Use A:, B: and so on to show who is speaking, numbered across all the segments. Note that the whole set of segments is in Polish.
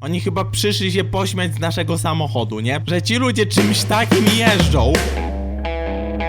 A: Oni chyba przyszli się pośmiać z naszego samochodu, nie? Że ci ludzie czymś takim jeżdżą.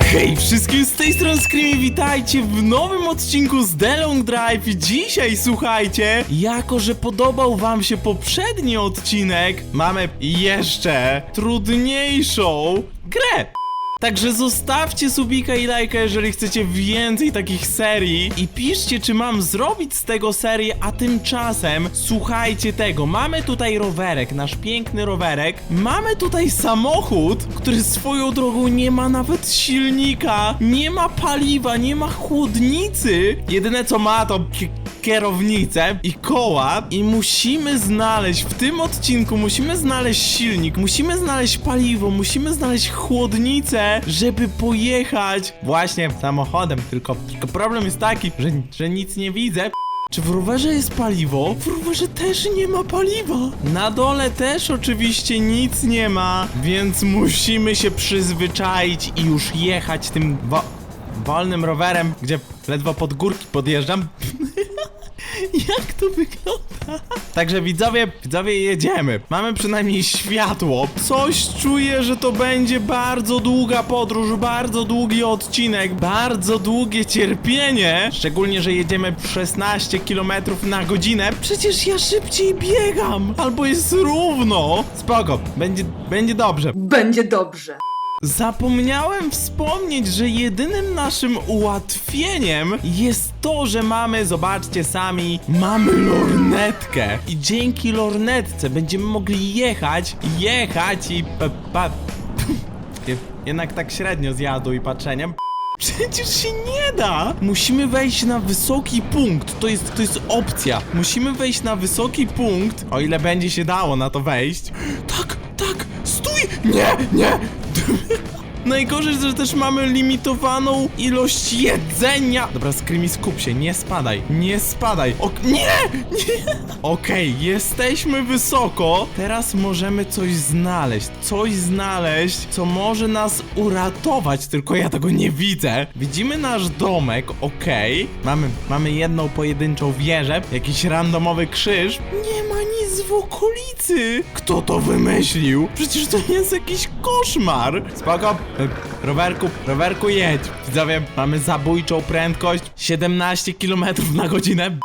A: Hej, wszystkim z tej strony Screamy, witajcie w nowym odcinku z The Long Drive. Dzisiaj, słuchajcie, jako że podobał wam się poprzedni odcinek, mamy jeszcze trudniejszą grę. Także zostawcie subika i lajka, jeżeli chcecie więcej takich serii. I piszcie, czy mam zrobić z tego serię, a tymczasem słuchajcie tego, mamy tutaj rowerek, nasz piękny rowerek, mamy tutaj samochód, który swoją drogą nie ma nawet silnika, nie ma paliwa, nie ma chłodnicy, jedyne co ma to kierownicę i koła i musimy znaleźć w tym odcinku musimy znaleźć silnik, musimy znaleźć paliwo, musimy znaleźć chłodnicę, żeby pojechać właśnie samochodem. Tylko, tylko problem jest taki, że, że nic nie widzę. Czy w rowerze jest paliwo? W rowerze też nie ma paliwa. Na dole też oczywiście nic nie ma, więc musimy się przyzwyczaić i już jechać tym wo- wolnym rowerem, gdzie ledwo pod górki podjeżdżam. Jak to wygląda? Także widzowie, widzowie jedziemy. Mamy przynajmniej światło. Coś czuję, że to będzie bardzo długa podróż, bardzo długi odcinek, bardzo długie cierpienie. Szczególnie, że jedziemy 16 km na godzinę. Przecież ja szybciej biegam. Albo jest równo. Spoko, będzie, będzie dobrze.
B: Będzie dobrze.
A: Zapomniałem wspomnieć, że jedynym naszym ułatwieniem jest to, że mamy, zobaczcie sami, mamy lornetkę. I dzięki lornetce będziemy mogli jechać, jechać i... Pa, pa, Je- jednak tak średnio z jazdą i patrzeniem. Przecież się nie da! Musimy wejść na wysoki punkt. To jest, to jest opcja. Musimy wejść na wysoki punkt, o ile będzie się dało na to wejść. Tak, tak, stój! Nie, nie! Najgorzej, że też mamy limitowaną ilość jedzenia. Dobra, Screamy, skup się, nie spadaj, nie spadaj. Nie, nie. Okej, jesteśmy wysoko. Teraz możemy coś znaleźć, coś znaleźć, co może nas uratować, tylko ja tego nie widzę. Widzimy nasz domek, okej. Mamy, mamy jedną pojedynczą wieżę, jakiś randomowy krzyż. Nie ma nic w okolicy. Kto to wymyślił? Przecież to jest jakiś koszmar. Spoko, y, rowerku, rowerku jedź. Widzowie, mamy zabójczą prędkość 17 km na godzinę.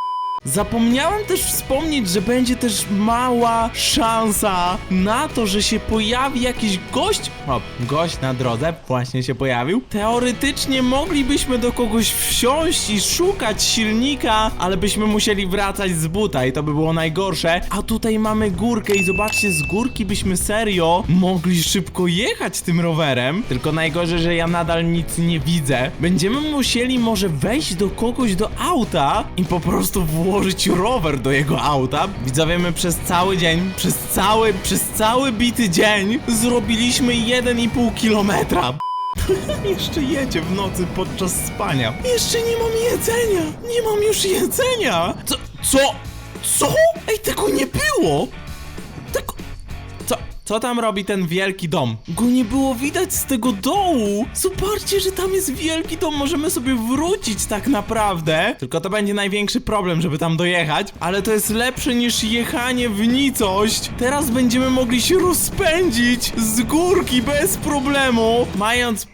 A: Zapomniałem też wspomnieć, że będzie też mała szansa na to, że się pojawi jakiś gość. O, gość na drodze właśnie się pojawił. Teoretycznie moglibyśmy do kogoś wsiąść i szukać silnika, ale byśmy musieli wracać z buta i to by było najgorsze. A tutaj mamy górkę i zobaczcie, z górki byśmy serio mogli szybko jechać tym rowerem. Tylko najgorzej, że ja nadal nic nie widzę. Będziemy musieli może wejść do kogoś do auta i po prostu włożyć rower do jego auta. Widzowie, my przez cały dzień, przez cały, przez cały bity dzień zrobiliśmy 1,5 kilometra. Jeszcze jedzie w nocy podczas spania. Jeszcze nie mam jedzenia! Nie mam już jedzenia! Co? Co? Co? Ej, tego nie było! Co? Tam robi ten wielki dom? Go nie było widać z tego dołu! Zobaczcie, że tam jest wielki dom, możemy sobie wrócić tak naprawdę. Tylko to będzie największy problem, żeby tam dojechać. Ale to jest lepsze niż jechanie w nicość. Teraz będziemy mogli się rozpędzić z górki bez problemu, mając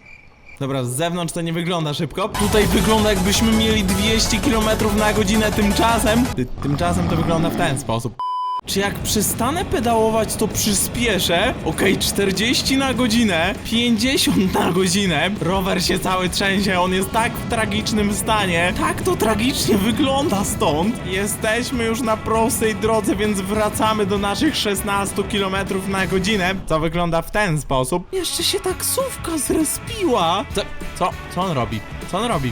A: Dobra, z zewnątrz to nie wygląda szybko. Tutaj wygląda jakbyśmy mieli 200 km na godzinę tymczasem. Ty, tymczasem to wygląda w ten sposób. Czy jak przestanę pedałować, to przyspieszę? Okej, 40 na godzinę, 50 na godzinę. Rower się cały trzęsie, on jest tak w tragicznym stanie. Tak to tragicznie wygląda stąd. Jesteśmy już na prostej drodze, więc wracamy do naszych 16 km na godzinę. Co wygląda w ten sposób. Jeszcze się taksówka zrespiła. Co, co, co on robi? Co on robi?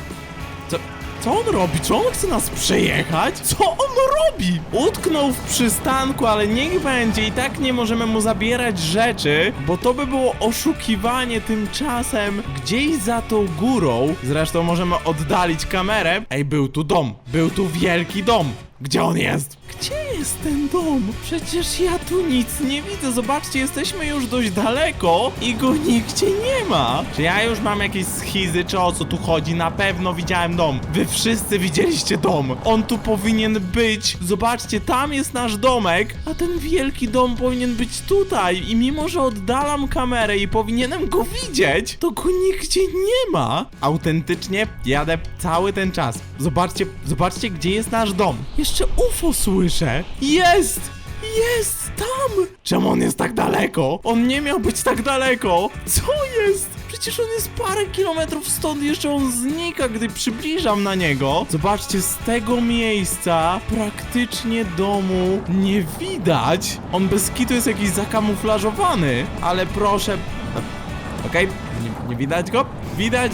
A: Co, on robi? Czy on chce nas przejechać? Co on robi? Utknął w przystanku, ale niech będzie. I tak nie możemy mu zabierać rzeczy, bo to by było oszukiwanie tymczasem gdzieś za tą górą. Zresztą możemy oddalić kamerę. Ej, był tu dom. Był tu wielki dom. Gdzie on jest? Gdzie jest ten dom? Przecież ja tu nic nie widzę. Zobaczcie, jesteśmy już dość daleko i go nigdzie nie ma. Czy ja już mam jakieś schizy, czy o co tu chodzi? Na pewno widziałem dom. Wy wszyscy widzieliście dom. On tu powinien być. Zobaczcie, tam jest nasz domek, a ten wielki dom powinien być tutaj. I mimo, że oddalam kamerę i powinienem go widzieć, to go nigdzie nie ma. Autentycznie jadę cały ten czas. Zobaczcie, zobaczcie, gdzie jest nasz dom. Jeszcze UFO słyszę. Jest! Jest tam! Czemu on jest tak daleko? On nie miał być tak daleko! Co jest? Przecież on jest parę kilometrów stąd, jeszcze on znika, gdy przybliżam na niego. Zobaczcie, z tego miejsca praktycznie domu nie widać. On bez kitu jest jakiś zakamuflażowany, ale proszę... Okej, nie, nie widać go? Widać?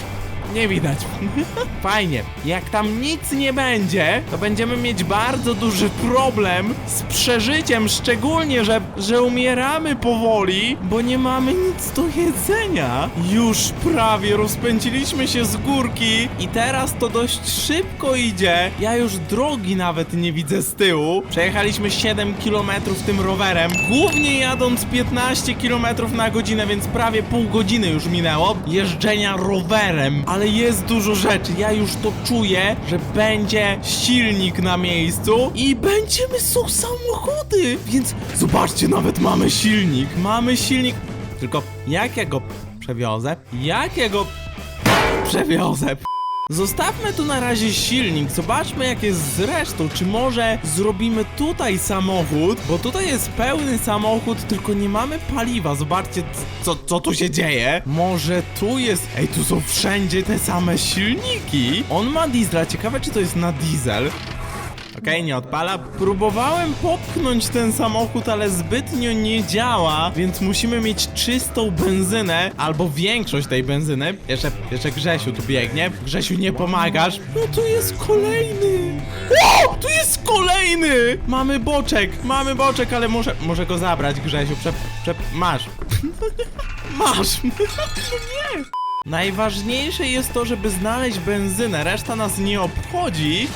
A: Nie widać. Fajnie. Jak tam nic nie będzie, to będziemy mieć bardzo duży problem z przeżyciem, szczególnie, że, że umieramy powoli, bo nie mamy nic do jedzenia. Już prawie rozpędziliśmy się z górki i teraz to dość szybko idzie. Ja już drogi nawet nie widzę z tyłu. Przejechaliśmy 7 km tym rowerem, głównie jadąc 15 km na godzinę, więc prawie pół godziny już minęło jeżdżenia rowerem. Ale jest dużo rzeczy. Ja już to czuję, że będzie silnik na miejscu i będziemy są samochody. Więc zobaczcie, nawet mamy silnik. Mamy silnik. Tylko jak ja go przewiozę? Jak ja go przewiozę? Zostawmy tu na razie silnik, zobaczmy jak jest z resztą, czy może zrobimy tutaj samochód, bo tutaj jest pełny samochód, tylko nie mamy paliwa, zobaczcie co, co tu się dzieje. Może tu jest, ej tu są wszędzie te same silniki. On ma diesla, ciekawe czy to jest na diesel. Okej, nie odpala. Próbowałem popchnąć ten samochód, ale zbytnio nie działa, więc musimy mieć czystą benzynę, albo większość tej benzyny. Jeszcze, jeszcze Grzesiu tu biegnie. Grzesiu, nie pomagasz. No tu jest kolejny. O! Tu jest kolejny! Mamy boczek, mamy boczek, ale muszę, muszę go zabrać, Grzesiu. Prze, prze, masz. masz. nie. Najważniejsze jest to, żeby znaleźć benzynę. Reszta nas nie obchodzi.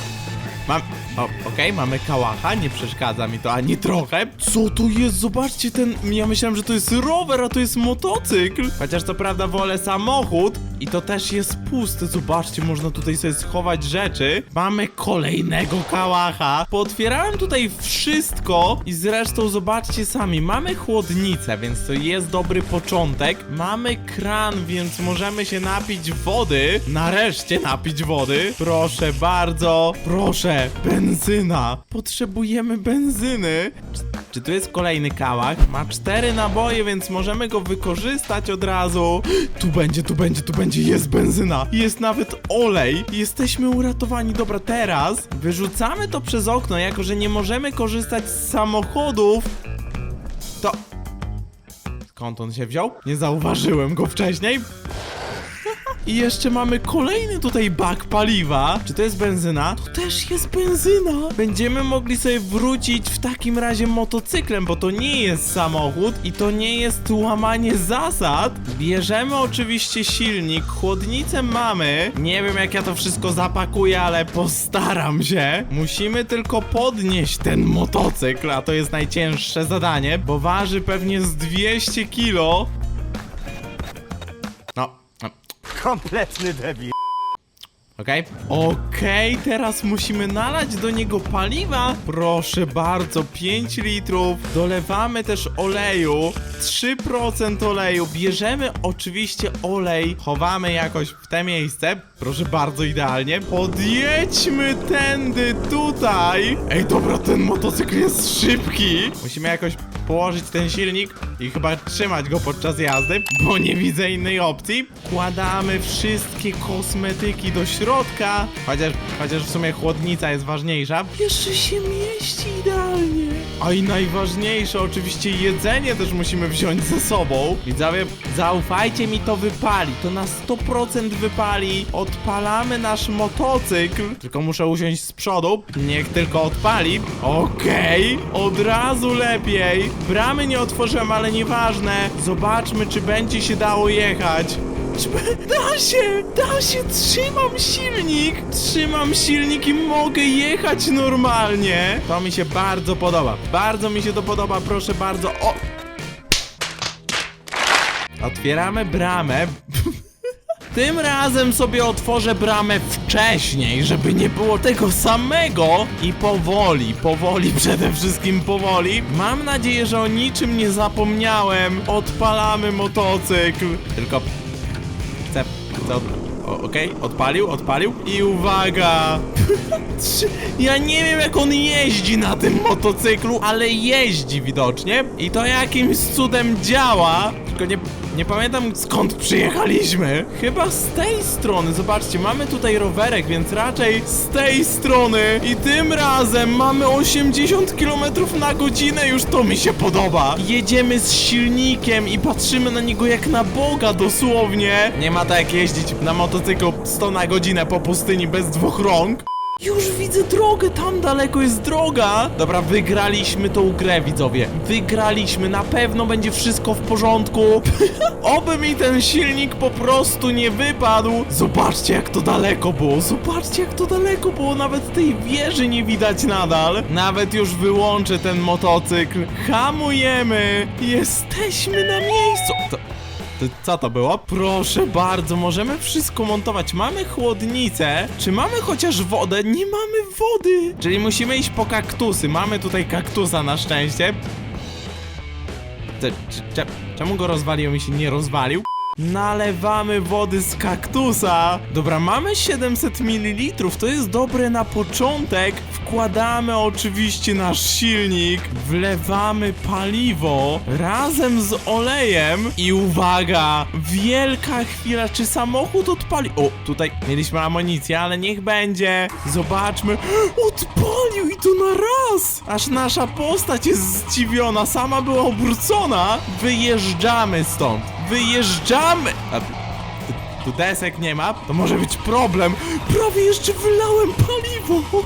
A: Mam. O, okej, mamy kałacha, nie przeszkadza mi to ani trochę. Co to jest? Zobaczcie ten. Ja myślałem, że to jest rower, a to jest motocykl. Chociaż co prawda wolę samochód i to też jest pusty. Zobaczcie, można tutaj sobie schować rzeczy. Mamy kolejnego kałacha. Pootwierałem tutaj wszystko i zresztą zobaczcie sami. Mamy chłodnicę, więc to jest dobry początek. Mamy kran, więc możemy się napić wody. Nareszcie napić wody. Proszę bardzo. Proszę. Benzyna. Potrzebujemy benzyny. Czy, tu jest kolejny kałach? Ma cztery naboje, więc możemy go wykorzystać od razu. Tu będzie, tu będzie, tu będzie. Jest benzyna. Jest nawet olej. Jesteśmy uratowani. Dobra, teraz wyrzucamy to przez okno, jako że nie możemy korzystać z samochodów. To... Skąd on się wziął? Nie zauważyłem go wcześniej. I jeszcze mamy kolejny tutaj bak paliwa. Czy to jest benzyna? To też jest benzyna. Będziemy mogli sobie wrócić w takim razie motocyklem, bo to nie jest samochód i to nie jest łamanie zasad. Bierzemy oczywiście silnik, chłodnicę mamy. Nie wiem jak ja to wszystko zapakuję, ale postaram się. Musimy tylko podnieść ten motocykl, a to jest najcięższe zadanie, bo waży pewnie z 200 kilo.
B: Kompletny debil.
A: Okej. Okej, teraz musimy nalać do niego paliwa. Proszę bardzo, 5 litrów. Dolewamy też oleju. 3% oleju. Bierzemy oczywiście olej. Chowamy jakoś w te miejsce. Proszę bardzo, idealnie. Podjedźmy tędy tutaj. Ej, dobra, ten motocykl jest szybki. Musimy jakoś położyć ten silnik i chyba trzymać go podczas jazdy, bo nie widzę innej opcji. Kładamy wszystkie kosmetyki do środka, chociaż, chociaż w sumie chłodnica jest ważniejsza. Jeszcze się mieści idealnie. A i najważniejsze, oczywiście jedzenie też musimy wziąć ze sobą. Widzowie, zaufajcie mi, to wypali. To na 100% wypali. Odpalamy nasz motocykl. Tylko muszę usiąść z przodu. Niech tylko odpali. Okej, od razu lepiej. Bramy nie otworzyłem, ale nieważne. Zobaczmy, czy będzie się dało jechać. Czy- Da się! Da się! Trzymam silnik! Trzymam silnik i mogę jechać normalnie! To mi się bardzo podoba. Bardzo mi się to podoba, proszę bardzo. O! Otwieramy bramę. Tym razem sobie otworzę bramę wcześniej, żeby nie było tego samego i powoli, powoli, przede wszystkim powoli. Mam nadzieję, że o niczym nie zapomniałem. Odpalamy motocykl. Tylko o, Okej, odpalił, odpalił i uwaga! Ja nie wiem jak on jeździ na tym motocyklu, ale jeździ widocznie i to jakimś cudem działa. Tylko nie, nie pamiętam skąd przyjechaliśmy. Chyba z tej strony, zobaczcie, mamy tutaj rowerek, więc raczej z tej strony. I tym razem mamy 80 km na godzinę, już to mi się podoba. Jedziemy z silnikiem i patrzymy na niego jak na Boga dosłownie. Nie ma tak jak jeździć na motocyklu 100 na godzinę po pustyni bez dwóch rąk. Już widzę drogę, tam daleko jest droga. Dobra, wygraliśmy tą grę, widzowie. Wygraliśmy, na pewno będzie wszystko w porządku. Oby mi ten silnik po prostu nie wypadł. Zobaczcie, jak to daleko było. Zobaczcie, jak to daleko było. Nawet tej wieży nie widać nadal. Nawet już wyłączę ten motocykl. Hamujemy. Jesteśmy na miejscu. To... To co to było? Proszę bardzo, możemy wszystko montować. Mamy chłodnicę. Czy mamy chociaż wodę? Nie mamy wody. Czyli musimy iść po kaktusy. Mamy tutaj kaktusa na szczęście. Czemu go rozwalił? Mi się nie rozwalił. Nalewamy wody z kaktusa. Dobra, mamy 700 ml, to jest dobre na początek. Wkładamy oczywiście nasz silnik, wlewamy paliwo razem z olejem i uwaga, wielka chwila, czy samochód odpali? O, tutaj mieliśmy amunicję, ale niech będzie. Zobaczmy. Odpalił i to na raz! Aż nasza postać jest zdziwiona, sama była obrócona. Wyjeżdżamy stąd. Wyjeżdżamy! A, tu, desek nie ma, to może być problem. Prawie jeszcze wylałem paliwo.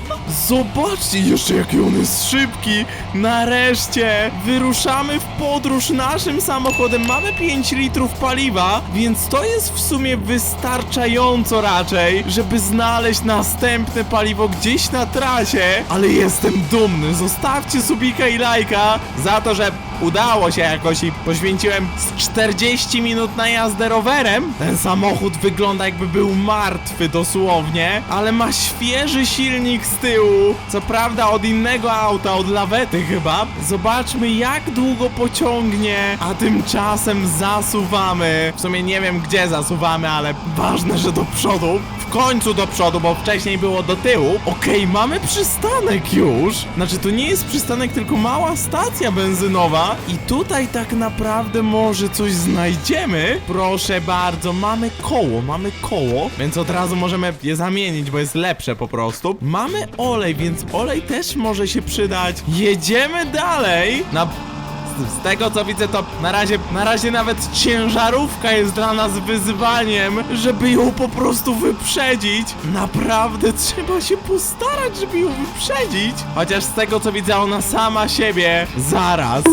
A: Zobaczcie jeszcze jaki on jest szybki. Nareszcie wyruszamy w podróż naszym samochodem. Mamy 5 litrów paliwa, więc to jest w sumie wystarczająco raczej, żeby znaleźć następne paliwo gdzieś na trasie. Ale jestem dumny. Zostawcie subika i lajka za to, że udało się jakoś i poświęciłem z 40 minut na jazdę rowerem. Ten samochód wygląda jakby był martwy dosłownie, ale ma świeży silnik z tyłu. Co prawda od innego auta, od lawety chyba. Zobaczmy jak długo pociągnie, a tymczasem zasuwamy. W sumie nie wiem gdzie zasuwamy, ale ważne, że do przodu. W końcu do przodu, bo wcześniej było do tyłu. Okej, mamy przystanek już. Znaczy to nie jest przystanek, tylko mała stacja benzynowa. I tutaj tak naprawdę może coś znajdziemy. Proszę bardzo, mamy koło, mamy koło, więc od razu możemy je zamienić, bo jest lepsze po prostu. Mamy olej, więc olej też może się przydać. Jedziemy dalej. Na z- tego co widzę, to na razie, na razie nawet ciężarówka jest dla nas wyzwaniem, żeby ją po prostu wyprzedzić. Naprawdę trzeba się postarać, żeby ją wyprzedzić. Chociaż z tego co widzę, ona sama siebie zaraz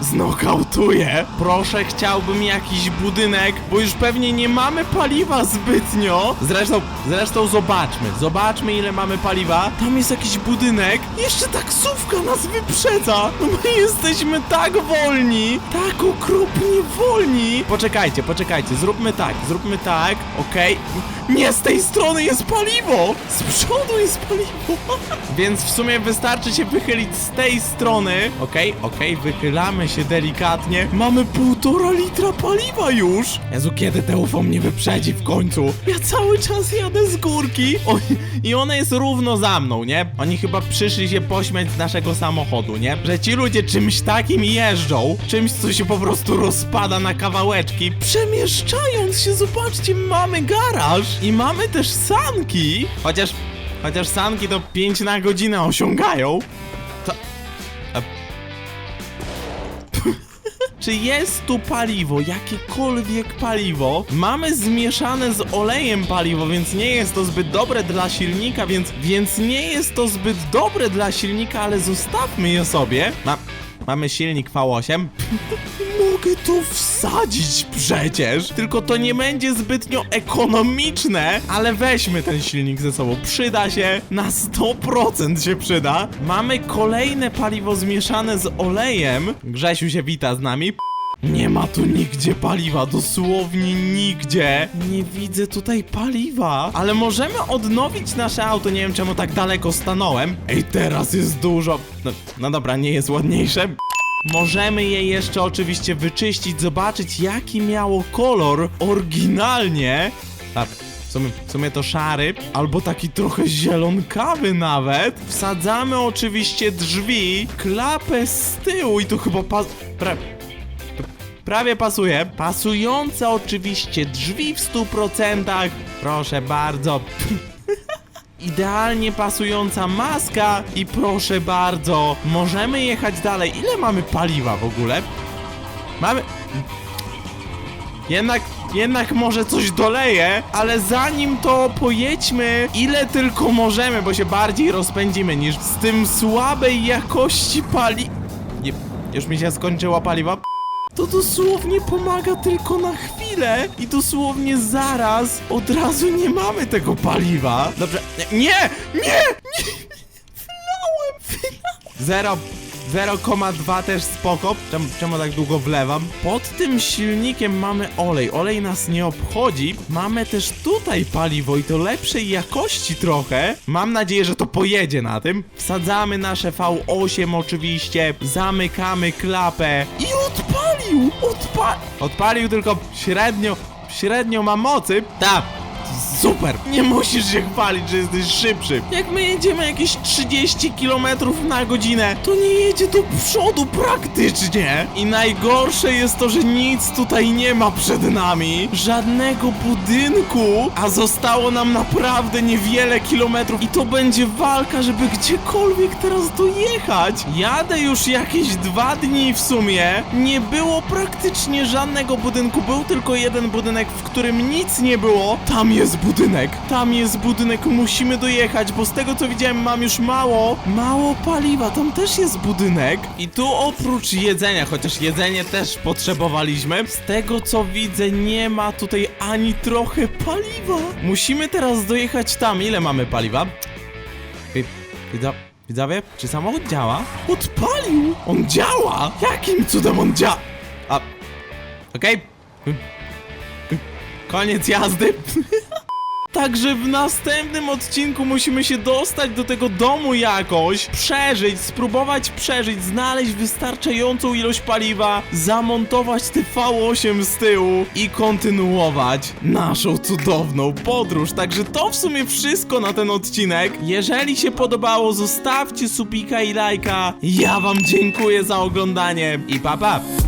A: znokautuje. Proszę, chciałbym jakiś budynek, bo już pewnie nie mamy paliwa zbytnio. Zresztą, zresztą zobaczmy, zobaczmy ile mamy paliwa. Tam jest jakiś budynek. Jeszcze taksówka nas wyprzedza. No my jesteśmy tak wolni, tak okropnie wolni. Poczekajcie, poczekajcie, zróbmy tak, zróbmy tak, okej. Nie, z tej strony jest paliwo! Z przodu jest paliwo! Więc w sumie wystarczy się wychylić z tej strony. Okej, okej, wychylamy się delikatnie. Mamy półtora litra paliwa już! Jezu, kiedy te UFO mnie wyprzedzi w końcu? Ja cały czas jadę z górki. O, I ona jest równo za mną, nie? Oni chyba przyszli się pośmiać z naszego samochodu, nie? Że ci ludzie czymś takim jeżdżą, czymś, co się po prostu rozpada na kawałeczki, przemieszczając się, zobaczcie, mamy garaż i mamy też sanki. Chociaż, chociaż sanki to 5 na godzinę osiągają. Czy jest tu paliwo, jakiekolwiek paliwo? Mamy zmieszane z olejem paliwo, więc nie jest to zbyt dobre dla silnika, więc, więc nie jest to zbyt dobre dla silnika, ale zostawmy je sobie. Ma... Mamy silnik V8. Mogę to wsadzić przecież, tylko to nie będzie zbytnio ekonomiczne, ale weźmy ten silnik ze sobą. Przyda się, na 100% się przyda. Mamy kolejne paliwo zmieszane z olejem. Grzesiu się wita z nami. Nie ma tu nigdzie paliwa, dosłownie nigdzie. Nie widzę tutaj paliwa. Ale możemy odnowić nasze auto. Nie wiem czemu tak daleko stanąłem. Ej, teraz jest dużo. No, no dobra, nie jest ładniejsze. Możemy je jeszcze oczywiście wyczyścić, zobaczyć jaki miało kolor oryginalnie. Tak, w sumie, w sumie to szary, albo taki trochę zielonkawy nawet. Wsadzamy oczywiście drzwi, klapę z tyłu i tu chyba pas... Pra... Prawie pasuje. Pasujące oczywiście drzwi w 100%. Proszę bardzo. Idealnie pasująca maska i proszę bardzo, możemy jechać dalej. Ile mamy paliwa w ogóle? Mamy... Jednak, jednak może coś doleję, ale zanim to pojedźmy ile tylko możemy, bo się bardziej rozpędzimy niż z tym słabej jakości pali... Nie, już mi się skończyła paliwa. To dosłownie pomaga tylko na chwilę i dosłownie zaraz od razu nie mamy tego paliwa. Dobrze, nie, nie, nie, wylałem, wylałem. Zero. 0,2 też spoko. Czemu, czemu tak długo wlewam? Pod tym silnikiem mamy olej. Olej nas nie obchodzi. Mamy też tutaj paliwo i to lepszej jakości trochę. Mam nadzieję, że to pojedzie na tym. Wsadzamy nasze V8 oczywiście. Zamykamy klapę. I odpalił! Odpalił! Tylko średnio, średnio ma mocy. Tak. Super! Nie musisz się chwalić, że jesteś szybszy. Jak my jedziemy jakieś 30 km na godzinę, to nie jedzie do przodu praktycznie. I najgorsze jest to, że nic tutaj nie ma przed nami. Żadnego budynku, a zostało nam naprawdę niewiele kilometrów. I to będzie walka, żeby gdziekolwiek teraz dojechać. Jadę już jakieś dwa dni w sumie. Nie było praktycznie żadnego budynku. Był tylko jeden budynek, w którym nic nie było. Tam jest budynek. Tam jest budynek. Musimy dojechać, bo z tego co widziałem mam już mało, mało paliwa. Tam też jest budynek. I tu oprócz jedzenia, chociaż jedzenie też potrzebowaliśmy, z tego co widzę nie ma tutaj ani trochę paliwa. Musimy teraz dojechać tam. Ile mamy paliwa? Widzowie, czy samochód działa? Odpalił! On działa! Jakim cudem on działa? A, okej. Koniec jazdy. Także w następnym odcinku musimy się dostać do tego domu jakoś, przeżyć, spróbować przeżyć, znaleźć wystarczającą ilość paliwa, zamontować te V8 z tyłu i kontynuować naszą cudowną podróż. Także to w sumie wszystko na ten odcinek. Jeżeli się podobało, zostawcie subika i lajka. Ja wam dziękuję za oglądanie i pa pa!